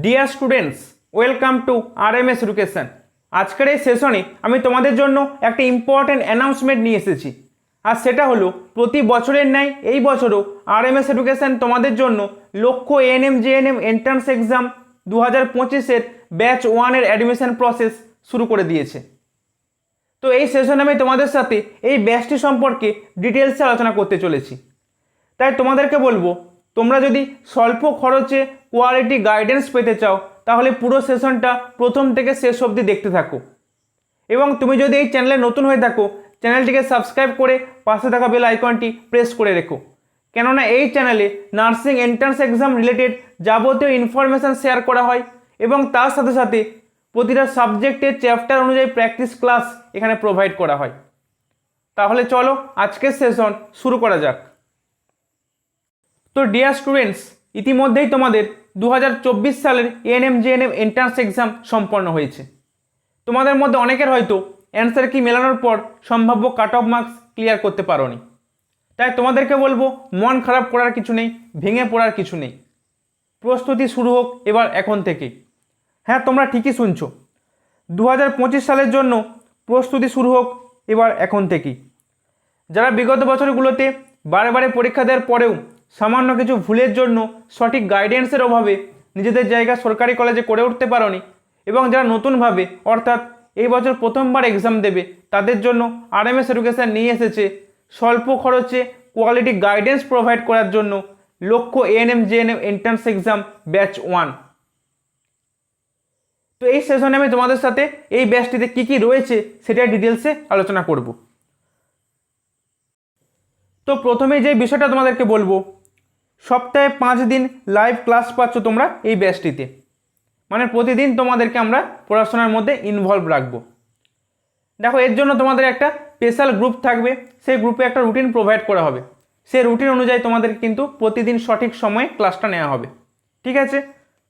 Dear students welcome to R M S education আজকের এই সেশনে আমি তোমাদের জন্য একটা ইম্পর্ট্যান্ট অ্যানাউন্সমেন্ট নিয়ে এসেছি। আর সেটা হলো, প্রতি বছরের ন্যায় এই বছরও আর এম এস এডুকেশন তোমাদের জন্য লক্ষ্য এএনএম জেএনএম এন্ট্রান্স এক্সাম দু হাজার পঁচিশের ব্যাচ ওয়ানের অ্যাডমিশন প্রসেস শুরু করে দিয়েছে। তো এই সেশনে আমি তোমাদের সাথে এই ব্যাচটি সম্পর্কে ডিটেলসে আলোচনা করতে চলেছি। তাই তোমাদেরকে বলব, তোমরা যদি স্বল্প খরচে কোয়ালিটি গাইডেন্স পেতে চাও, তাহলে পুরো সেশনটা প্রথম থেকে শেষ অবধি দেখতে থাকো। এবং তুমি যদি এই চ্যানেলে নতুন হয়ে থাকো চ্যানেলটিকে সাবস্ক্রাইব করে পাশে থাকা বেল আইকনটি প্রেস করে রেখো। কেননা এই চ্যানেলে নার্সিং এন্ট্রান্স এক্সাম রিলেটেড যাবতীয় ইনফরমেশান শেয়ার করা হয় এবং তার সাথে সাথে প্রতিটা সাবজেক্টের চ্যাপ্টার অনুযায়ী প্র্যাকটিস ক্লাস এখানে প্রোভাইড করা হয়। তাহলে চলো আজকের সেশন শুরু করা যাক। তো ডিয়ার স্টুডেন্টস ইতিমধ্যেই তোমাদের দু হাজার চব্বিশ সালের এএনএম জেএনএম এন্ট্রান্স এক্সাম সম্পন্ন হয়েছে। তোমাদের মধ্যে অনেকের হয়তো অ্যান্সার কি মেলানোর পর সম্ভাব্য কাট অফ মার্কস ক্লিয়ার করতে পারোনি। তাই তোমাদেরকে বলব, মন খারাপ করার কিছু নেই, ভেঙে পড়ার কিছু নেই। প্রস্তুতি শুরু হোক এবার এখন থেকে। হ্যাঁ তোমরা ঠিকই শুনছো। দু সালের জন্য প্রস্তুতি শুরু হোক এবার এখন থেকেই। যারা বিগত বছরগুলোতে বারে বারে পরীক্ষা দেওয়ার পরেও সামান্য কিছু ভুলের জন্য সঠিক গাইডেন্সের অভাবে নিজেদের জায়গা সরকারি কলেজে করে উঠতে পারোনি এবং যারা নতুনভাবে অর্থাৎ এই বছর প্রথমবার এক্সাম দেবে, তাদের জন্য আরএমএস এডুকেশন নিয়ে এসেছে স্বল্প খরচে কোয়ালিটি গাইডেন্স প্রোভাইড করার জন্য লক্ষ্য ANM GNM entrance exam batch one তো এই সেশনে আমি তোমাদের সাথে এই ব্যাচটিতে কী কী রয়েছে সেটা ডিটেলসে আলোচনা করব। তো প্রথমে যে বিষয়টা তোমাদেরকে বলব সপ্তাহে পাঁচ দিন লাইভ ক্লাস পাচ্ছ তোমরা এই ব্যাচটিতে মানে প্রতিদিন তোমাদেরকে আমরা পড়াশোনার মধ্যে ইনভলভ রাখব। দেখো, এর জন্য তোমাদের একটা স্পেশাল গ্রুপ থাকবে। সেই গ্রুপে একটা রুটিন প্রোভাইড করা হবে। সেই রুটিন অনুযায়ী তোমাদের কিন্তু প্রতিদিন সঠিক সময়ে ক্লাসটা নেওয়া হবে। ঠিক আছে?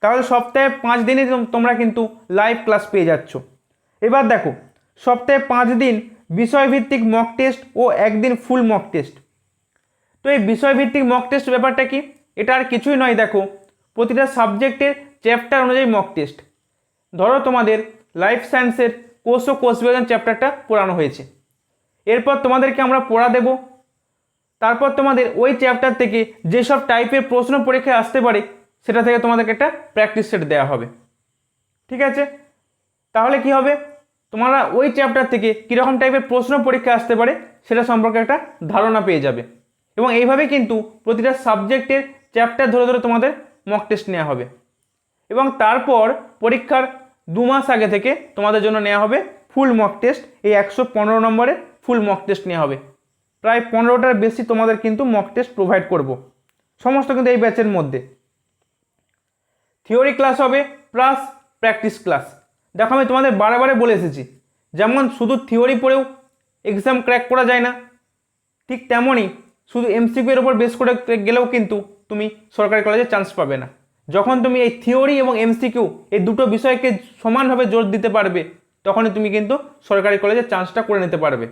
তাহলে সপ্তাহে পাঁচ দিনই তোমরা কিন্তু লাইভ ক্লাস পেয়ে যাচ্ছ। এবার দেখো, সপ্তাহে পাঁচ দিন বিষয়ভিত্তিক মক টেস্ট ও একদিন ফুল মক টেস্ট তো এই বিষয়ভিত্তিক মক টেস্ট ব্যাপারটা কি? এটা আর কিছুই নয়, দেখো। প্রতিটা সাবজেক্টের চ্যাপ্টার অনুযায়ী মক টেস্ট ধরো তোমাদের লাইফ সায়েন্সের কোষ ও কোষ বিভাজন চ্যাপ্টারটা পড়ানো হয়েছে। এরপর তোমাদেরকে আমরা পড়া দেব। তারপর তোমাদের ওই চ্যাপ্টার থেকে যেসব টাইপের প্রশ্ন পরীক্ষায় আসতে পারে, সেটা থেকে তোমাদেরকে একটা প্র্যাকটিস সেট দেওয়া হবে। ঠিক আছে? তাহলে কি হবে? তোমরা ওই চ্যাপ্টার থেকে কীরকম টাইপের প্রশ্ন পরীক্ষা আসতে পারে, সেটা সম্পর্কে একটা ধারণা পেয়ে যাবে। এবং এইভাবে কিন্তু প্রতিটা সাবজেক্টের চ্যাপ্টার ধরে ধরে তোমাদের মক টেস্ট নেওয়া হবে। এবং তারপর পরীক্ষার দু মাস আগে থেকে তোমাদের জন্য নেওয়া হবে ফুল মক টেস্ট এই একশো পনেরো নম্বরের ফুল মক টেস্ট নেওয়া হবে। প্রায় পনেরোটার বেশি তোমাদের কিন্তু মক টেস্ট প্রোভাইড করব। সমস্ত কিন্তু এই ব্যাচের মধ্যে। থিওরি ক্লাস হবে প্লাস প্র্যাকটিস ক্লাস দেখো আমি তোমাদের বারে বলে এসেছি, যেমন শুধু থিওরি পড়েও এক্সাম ক্র্যাক করা যায় না। ঠিক তেমনই শুধু এমসিকিউ এর উপর বেস করে গেলেও কিন্তু তুমি সরকারি কলেজে চান্স পাবে না। যখন তুমি এই থিওরি এবং এমসিকিউ এই দুটো বিষয়কে সমানভাবে জোর দিতে পারবে, তখনই তুমি কিন্তু সরকারি কলেজে চান্সটা করে নিতে পারবে।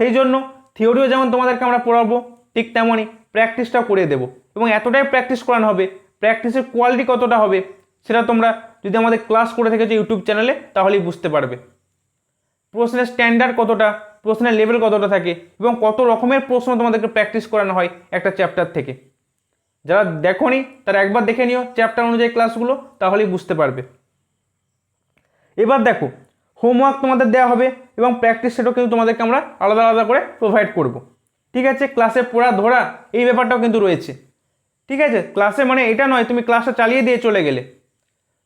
সেই জন্য থিওরিও যেমন তোমাদেরকে আমরা পড়াবো, ঠিক তেমনই প্র্যাকটিসটাও করে দেবো। এবং এতটাই প্র্যাকটিস করানো হবে প্র্যাকটিসের কোয়ালিটি কতটা হবে, সেটা তোমরা যদি আমাদের ক্লাস করে থেকেছো ইউটিউব চ্যানেলে তাহলেই বুঝতে পারবে। প্রশ্নের স্ট্যান্ডার্ড কতটা? প্রশ্নের লেভেল কতটা থাকে এবং কত রকমের প্রশ্ন তোমাদেরকে প্র্যাকটিস করানো হয় একটা চ্যাপ্টার থেকে। যারা দেখোনি, তারা একবার দেখে নিও চ্যাপ্টার অনুযায়ী ক্লাসগুলো তাহলেই বুঝতে পারবে। এবার দেখো হোমওয়ার্ক তোমাদের দেওয়া হবে এবং প্র্যাকটিস সেটাও কিন্তু তোমাদেরকে আমরা আলাদা আলাদা করে প্রোভাইড করব। ঠিক আছে? ক্লাসে পড়া ধরা, এই ব্যাপারটাও কিন্তু রয়েছে। ঠিক আছে? ক্লাসে মানে এটা নয়, তুমি ক্লাসটা চালিয়ে দিয়ে চলে গেলে।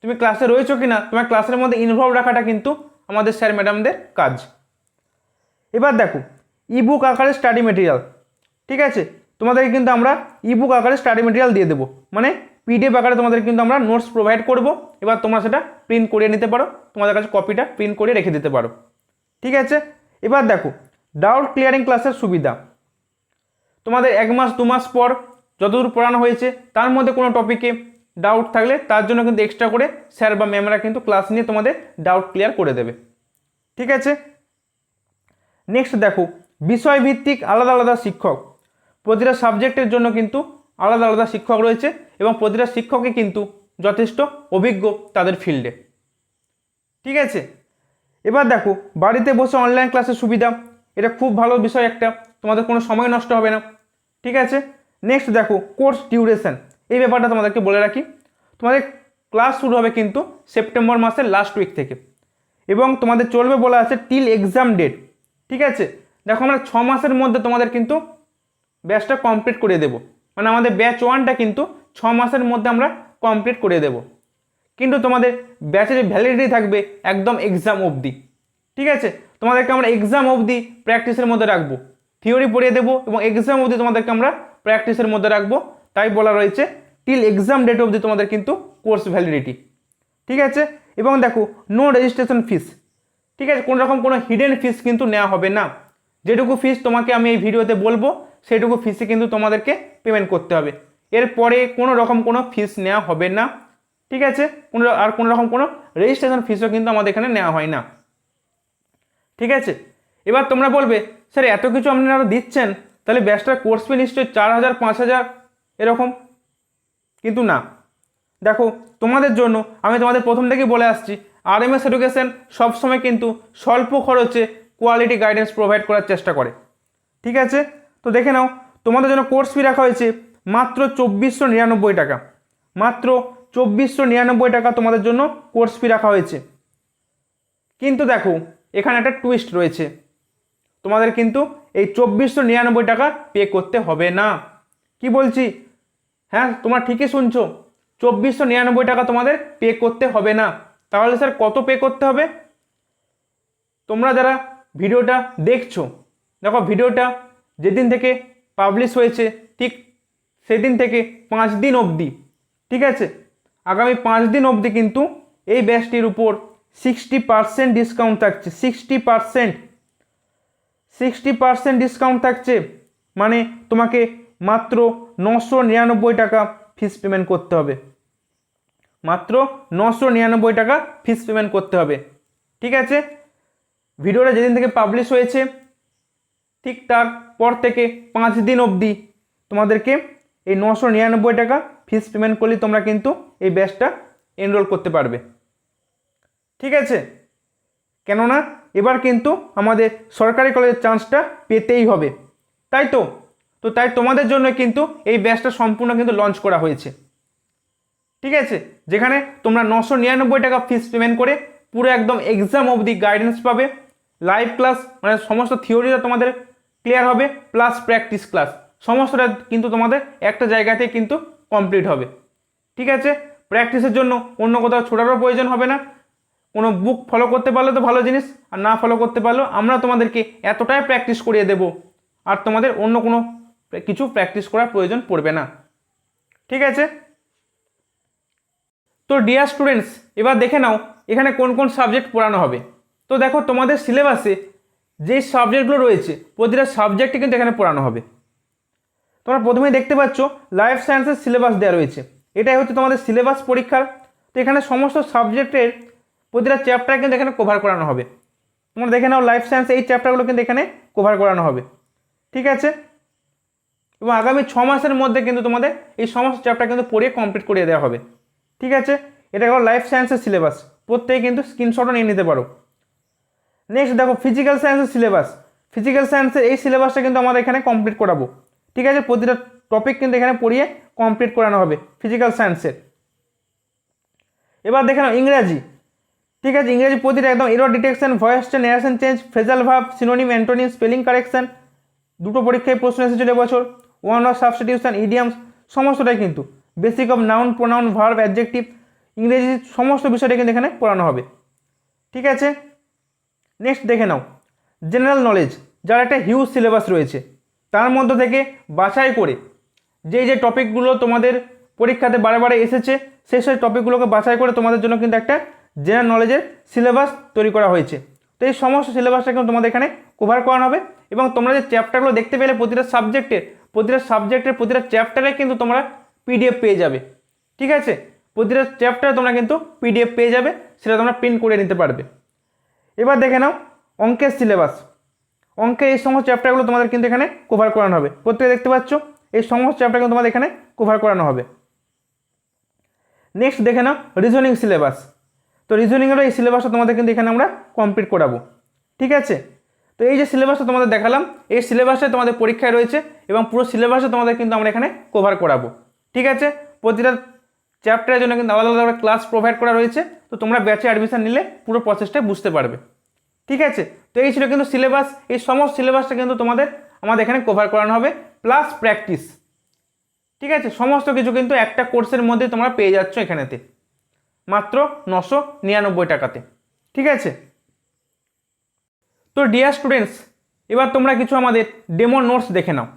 তুমি ক্লাসে রয়েছো কি না তোমার ক্লাসের মধ্যে ইনভলভ রাখাটা কিন্তু আমাদের স্যার ম্যাডামদের কাজ। এবার দেখো ইবুক আকারে স্টাডি মেটেরিয়াল ঠিক আছে? তোমাদেরকে কিন্তু আমরা ইবুক আকারে স্টাডি মেটেরিয়াল দিয়ে দেবো। মানে পিডিএফ আকারে তোমাদের কিন্তু আমরা নোটস প্রোভাইড করব। এবার তোমরা সেটা প্রিন্ট করিয়ে নিতে পারো, তোমাদের কাছে কপিটা প্রিন্ট করিয়ে রেখে দিতে পারো। ঠিক আছে? এবার দেখো ডাউট ক্লিয়ারিং ক্লাসের সুবিধা। তোমাদের এক মাস, দু মাস পর যতদূর পড়ানো হয়েছে, তার মধ্যে কোনো টপিকে ডাউট থাকলে তার জন্য কিন্তু এক্সট্রা করে স্যার বা ম্যামরা কিন্তু ক্লাস নিয়ে তোমাদের ডাউট ক্লিয়ার করে দেবে। ঠিক আছে? নেক্সট দেখো, বিষয়ভিত্তিক আলাদা আলাদা শিক্ষক। প্রতিটা সাবজেক্টের জন্য কিন্তু আলাদা আলাদা শিক্ষক রয়েছে এবং প্রতিটা শিক্ষকই কিন্তু যথেষ্ট অভিজ্ঞ তাদের ফিল্ডে। ঠিক আছে? এবার দেখো, বাড়িতে বসে অনলাইন ক্লাসের সুবিধা। এটা খুব ভালো বিষয় একটা, তোমাদের কোনো সময় নষ্ট হবে না। ঠিক আছে? নেক্সট দেখো কোর্স ডিউরেশন এই ব্যাপারটা তোমাদেরকে বলে রাখি। তোমাদের ক্লাস শুরু হবে কিন্তু সেপ্টেম্বর মাসের লাস্ট উইক থেকে। এবং তোমাদের চলবে বলা আছে টিল এক্সাম ডেট ঠিক আছে? দেখো আমরা ছ মাসের মধ্যে তোমাদের কিন্তু ব্যাচটা কমপ্লিট করে দেবো। মানে আমাদের ব্যাচ ওয়ানটা কিন্তু ছ মাসের মধ্যে আমরা কমপ্লিট করে দেবো। কিন্তু তোমাদের ব্যাচের ভ্যালিডিটি থাকবে একদম এক্সাম অবধি। ঠিক আছে? তোমাদেরকে আমরা এক্সাম অবধি প্র্যাকটিসের মধ্যে রাখব। থিওরি পড়িয়ে দেবো এবং এক্সাম অবধি তোমাদেরকে আমরা প্র্যাকটিসের মধ্যে রাখব। তাই বলা রয়েছে টিল এক্সাম ডেট অবধি তোমাদের কিন্তু কোর্স ভ্যালিডিটি ঠিক আছে? এবং দেখো নো রেজিস্ট্রেশন ফিস ঠিক আছে, কোনো রকম কোনো হিডেন ফিস কিন্তু নেওয়া হবে না। যেটুকু ফিস তোমাকে আমি এই ভিডিওতে বলব, সেটুকু ফিসে কিন্তু তোমাদেরকে পেমেন্ট করতে হবে। এরপরে কোনো রকম কোনো ফিস নেওয়া হবে না, ঠিক আছে? কোনো আর কোনো রকম কোনো রেজিস্ট্রেশন ফিসও কিন্তু আমাদের এখানে নেওয়া হয় না। ঠিক আছে? এবার তোমরা বলবে, স্যার, এত কিছু আপনারা দিচ্ছেন, তাহলে ব্যাচটার কোর্স ফি নিশ্চয়ই চার হাজার, পাঁচ হাজার, এরকম? কিন্তু না। দেখো, তোমাদের জন্য আমি তোমাদের প্রথম থেকেই বলে আসছি আর এম এস এডুকেশন সবসময় কিন্তু স্বল্প খরচে কোয়ালিটি গাইডেন্স প্রোভাইড করার চেষ্টা করে। ঠিক আছে? তো দেখে নাও, তোমাদের জন্য কোর্স ফি রাখা হয়েছে মাত্র চব্বিশশো নিরানব্বই টাকা। মাত্র চব্বিশশো নিরানব্বই টাকা তোমাদের জন্য কোর্স ফি রাখা হয়েছে। কিন্তু দেখো, এখানে একটা টুইস্ট রয়েছে। তোমাদের কিন্তু এই চব্বিশশো নিরানব্বই টাকা পে করতে হবে না। কি বলছি? হ্যাঁ তোমরা ঠিকই শুনছো। চব্বিশশো নিরানব্বই টাকা তোমাদের পে করতে হবে না। তাহলে স্যার কত পে করতে হবে? তোমরা যারা ভিডিওটা দেখছ, দেখো ভিডিওটা যেদিন থেকে পাবলিশ হয়েছে, ঠিক সেদিন থেকে পাঁচ দিন অবধি, ঠিক আছে? আগামী পাঁচ দিন অবধি কিন্তু এই ব্যাচটির উপর সিক্সটি পার্সেন্ট ডিসকাউন্ট থাকছে sixty percent sixty percent discount থাকছে মানে তোমাকে মাত্র নশো নিরানব্বই টাকা ফিস পেমেন্ট করতে হবে। মাত্র নশো নিরানব্বই টাকা ফিস পেমেন্ট করতে হবে। ঠিক আছে? ভিডিওটা যেদিন থেকে পাবলিশ হয়েছে, ঠিক তারপর থেকে পাঁচ দিন অবধি তোমাদেরকে এই নশো নিরানব্বই টাকা ফিস পেমেন্ট করলে তোমরা কিন্তু এই ব্যাচটা এনরোল করতে পারবে। ঠিক আছে? কেননা এবার কিন্তু আমাদের সরকারি কলেজের চান্সটা পেতেই হবে। তাই তো? তো তাই তোমাদের জন্য কিন্তু এই ব্যাচটা সম্পূর্ণ কিন্তু লঞ্চ করা হয়েছে। ঠিক আছে? যেখানে তোমরা নশো নিরানব্বই টাকা ফিস পেমেন্ট করে পুরো একদম এক্সাম অবধি গাইডেন্স পাবে। লাইভ ক্লাস মানে সমস্ত থিওরিটা তোমাদের ক্লিয়ার হবে প্লাস প্র্যাকটিস ক্লাস সমস্তটা কিন্তু তোমাদের একটা জায়গাতে কিন্তু কমপ্লিট হবে। ঠিক আছে? প্র্যাকটিসের জন্য অন্য কোথাও ছোটারও প্রয়োজন হবে না। কোনো বুক ফলো করতে পারলে তো ভালো জিনিস, আর না ফলো করতে পারলেও আমরা তোমাদেরকে এতটাই প্র্যাকটিস করিয়ে দেব, আর তোমাদের অন্য কোনো কিছু প্র্যাকটিস করার প্রয়োজন পড়বে না। ঠিক আছে? তো ডিয়ার স্টুডেন্টস এবার দেখে নাও এখানে কোন কোন সাবজেক্ট পড়ানো হবে। তো দেখো তোমাদের সিলেবাসে যেই সাবজেক্টগুলো রয়েছে, প্রতিটা সাবজেক্টই কিন্তু এখানে পড়ানো হবে। তোমরা প্রথমেই দেখতে পাচ্ছ লাইফ সায়েন্সের সিলেবাস দেওয়া রয়েছে। এটাই হচ্ছে তোমাদের সিলেবাস পরীক্ষার। তো এখানে সমস্ত সাবজেক্টের প্রতিটা চ্যাপ্টার কিন্তু এখানে কভার করানো হবে। তোমরা দেখে নাও লাইফ সায়েন্স এই চ্যাপ্টারগুলো কিন্তু এখানে কভার করানো হবে। ঠিক আছে? এবং আগামী ছ মাসের মধ্যে কিন্তু তোমাদের এই সমস্ত চ্যাপ্টার কিন্তু পড়িয়ে কমপ্লিট করিয়ে দেওয়া হবে। ঠিক আছে? এটা হলো লাইফ সায়েন্সের সিলেবাস প্রত্যেকে কিন্তু স্ক্রিনশটও নিয়ে নিতে পারো। নেক্সট দেখো ফিজিক্যাল সায়েন্সের সিলেবাস ফিজিক্যাল সায়েন্সের এই সিলেবাসটা কিন্তু আমাদের এখানে কমপ্লিট করাবো। ঠিক আছে? প্রতিটা টপিক কিন্তু এখানে পড়িয়ে কমপ্লিট করানো হবে ফিজিক্যাল সায়েন্সের এবার দেখে নাও, ইংরাজি। ঠিক আছে? ইংরেজি প্রতিটা একদম error detection voice change narration change phrasal verb synonym antonym spelling correction দুটো পরীক্ষায় প্রশ্ন এসেছিল এবছর। ওয়ান অফ সাবস্টিটিউশন ইডিয়ামস সমস্তটাই কিন্তু। Basic of noun pronoun verb adjective ইংরেজি সমস্ত বিষয়টা কিন্তু এখানে পড়ানো হবে। ঠিক আছে? নেক্সট দেখে নাও। জেনারেল নলেজ যার একটা হিউজ সিলেবাস রয়েছে, তার মধ্য থেকে বাছাই করে যে যে টপিকগুলো তোমাদের পরীক্ষাতে বারে বারে এসেছে, সেই সেই টপিকগুলোকে বাছাই করে তোমাদের জন্য কিন্তু একটা জেনারেল নলেজের সিলেবাস তৈরি করা হয়েছে। তো এই সমস্ত সিলেবাসটা কিন্তু তোমাদের এখানে কভার করানো হবে এবং তোমরা যে চ্যাপ্টারগুলো দেখতে পেলে প্রতিটা সাবজেক্টের প্রতিটা সাবজেক্টের প্রতিটা চ্যাপ্টারে কিন্তু তোমরা পিডিএফ পেয়ে যাবে। ঠিক আছে? প্রতিটা চ্যাপ্টারে তোমরা কিন্তু পিডিএফ পেয়ে যাবে, সেটা তোমরা প্রিন্ট করে নিতে পারবে। এবার দেখে নাও অঙ্কের সিলেবাস অঙ্কের এই সমস্ত চ্যাপ্টারগুলো তোমাদের কিন্তু এখানে কভার করানো হবে। প্রত্যেকে দেখতে পাচ্ছ? এই সমস্ত চ্যাপ্টার কিন্তু তোমাদের এখানে কভার করানো হবে। নেক্সট দেখে নাও রিজনিং সিলেবাস তো রিজনিংয়েরও এই সিলেবাসটা তোমাদের কিন্তু এখানে আমরা কমপ্লিট করাবো। ঠিক আছে? তো এই যে সিলেবাসটা তোমাদের দেখালাম, এই সিলেবাসে তোমাদের পরীক্ষায় রয়েছে এবং পুরো সিলেবাসে তোমাদের কিন্তু আমরা এখানে কভার করাবো। ঠিক আছে? প্রতিটা চ্যাপ্টারের জন্য কিন্তু আলাদা আলাদা ক্লাস প্রোভাইড করা রয়েছে। তো তোমরা ব্যাচে অ্যাডমিশন নিলে পুরো প্রসেসটা বুঝতে পারবে। ঠিক আছে? তো এই ছিল কিন্তু সিলেবাস এই সমস্ত সিলেবাসটা কিন্তু তোমাদের, আমাদের এখানে কভার করানো হবে প্লাস প্র্যাকটিস ঠিক আছে? সমস্ত কিছু কিন্তু একটা কোর্সের মধ্যে তোমরা পেয়ে যাচ্ছ এখানেতে। মাত্র নশো নিরানব্বই টাকাতে। ঠিক আছে? তো ডিয়ার স্টুডেন্টস এবার তোমরা কিছু আমাদের ডেমো নোটস দেখে নাও।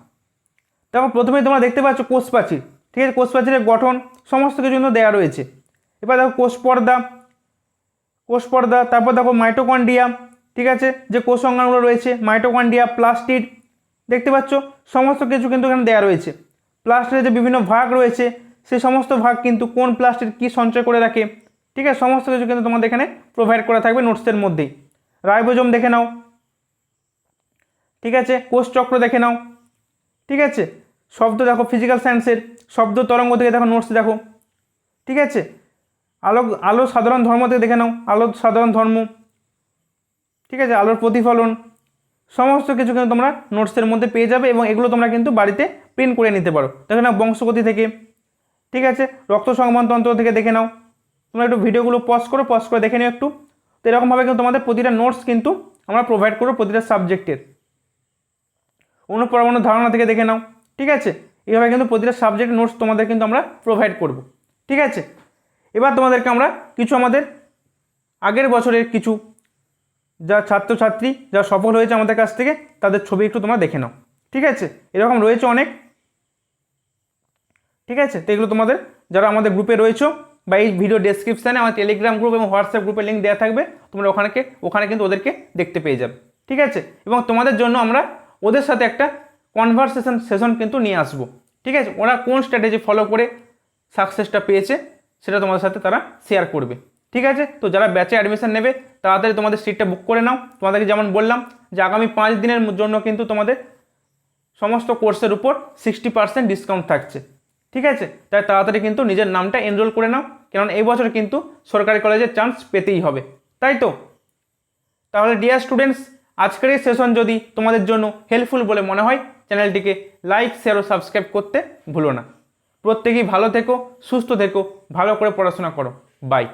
তারপর প্রথমে তোমরা দেখতে পাচ্ছ কোর্স প্রাচীর ঠিক আছে কোষ প্রাচীরের গঠন সমস্ত কিছু কিন্তু দেওয়া রয়েছে। এবার দেখো কোষ পর্দা কোষ পর্দা তারপর দেখো মাইটোকন্ডিয়া ঠিক আছে, যে কোষ অঙ্গাণুগুলো রয়েছে মাইটোকন্ডিয়া প্লাস্টিড, দেখতে পাচ্ছ, সমস্ত কিছু কিন্তু এখানে দেওয়া রয়েছে। প্লাস্টিকের যে বিভিন্ন ভাগ রয়েছে, সেই সমস্ত ভাগ কিন্তু কোন প্লাস্টিক কী সঞ্চয় করে রাখে, ঠিক আছে, সমস্ত কিছু কিন্তু তোমাদের এখানে প্রোভাইড করা থাকবে নোটসের মধ্যেই রাইবোজোম দেখে নাও, ঠিক আছে, কোষ চক্র দেখে নাও, ঠিক আছে, শব্দ দেখো ফিজিক্যাল সায়েন্সের শব্দ তরঙ্গ থেকে দেখো নোটস দেখো। ঠিক আছে? আলো আলো সাধারণ ধর্ম থেকে দেখে নাও। আলো সাধারণ ধর্ম। ঠিক আছে? আলোর প্রতিফলন। সমস্ত কিছু কিন্তু তোমরা নোটসের মধ্যে পেয়ে যাবে এবং এগুলো তোমরা কিন্তু বাড়িতে প্রিন্ট করে নিতে পারো। দেখে নাও বংশগতি থেকে। ঠিক আছে? রক্ত সংবহনতন্ত্র থেকে দেখে নাও। তোমরা একটু ভিডিওগুলো পজ করো পজ করে দেখে নিও একটু। তো এরকমভাবে কিন্তু তোমাদের প্রতিটা নোটস কিন্তু আমরা প্রোভাইড করব প্রতিটা সাবজেক্টের অনুপরমাণু ধারণা থেকে দেখে নাও। ঠিক আছে? এইভাবে কিন্তু প্রতিটা সাবজেক্ট নোটস তোমাদের কিন্তু আমরা প্রোভাইড করব। ঠিক আছে? এবার তোমাদেরকে আমরা কিছু আমাদের আগের বছরের কিছু যা ছাত্রছাত্রী যা সফল হয়েছে আমাদের কাছ থেকে, তাদের ছবি একটু তোমরা দেখে নাও। ঠিক আছে? এরকম রয়েছে অনেক। ঠিক আছে? তো এগুলো তোমাদের, যারা আমাদের গ্রুপে রয়েছো বা এই ভিডিও ডেসক্রিপশানে আমার টেলিগ্রাম গ্রুপ এবং হোয়াটসঅ্যাপ গ্রুপের লিঙ্ক দেওয়া থাকবে, তোমরা ওখানে ওখানে কিন্তু ওদেরকে দেখতে পেয়ে যাবে। ঠিক আছে? এবং তোমাদের জন্য আমরা ওদের সাথে একটা কনভারসেশন সেশন কিন্তু নিয়ে আসব। ঠিক আছে? ওরা কোন স্ট্র্যাটেজি ফলো করে সাকসেসটা পেয়েছে সেটা তোমাদের সাথে তারা শেয়ার করবে। ঠিক আছে? তো যারা ব্যাচে অ্যাডমিশন নেবে, তাড়াতাড়ি তোমাদের সিটটা বুক করে নাও। তোমাদেরকে যেমন বললাম যে আগামী পাঁচ দিনের জন্য কিন্তু তোমাদের সমস্ত কোর্সের উপর সিক্সটি পার্সেন্ট ডিসকাউন্ট থাকছে। ঠিক আছে? তাই তাড়াতাড়ি কিন্তু নিজের নামটা এনরোল করে নাও। কারণ এই বছর কিন্তু সরকারি কলেজের চান্স পেতেই হবে। তাই তো? তাহলে ডিয়ার স্টুডেন্টস আজকের এই সেশন যদি তোমাদের জন্য হেল্পফুল বলে মনে হয় চ্যানেলটিকে লাইক শেয়ার ও সাবস্ক্রাইব করতে ভুলো না। প্রত্যেকেই ভালো থেকো, সুস্থ থেকো, ভালো করে পড়াশোনা করো। বাই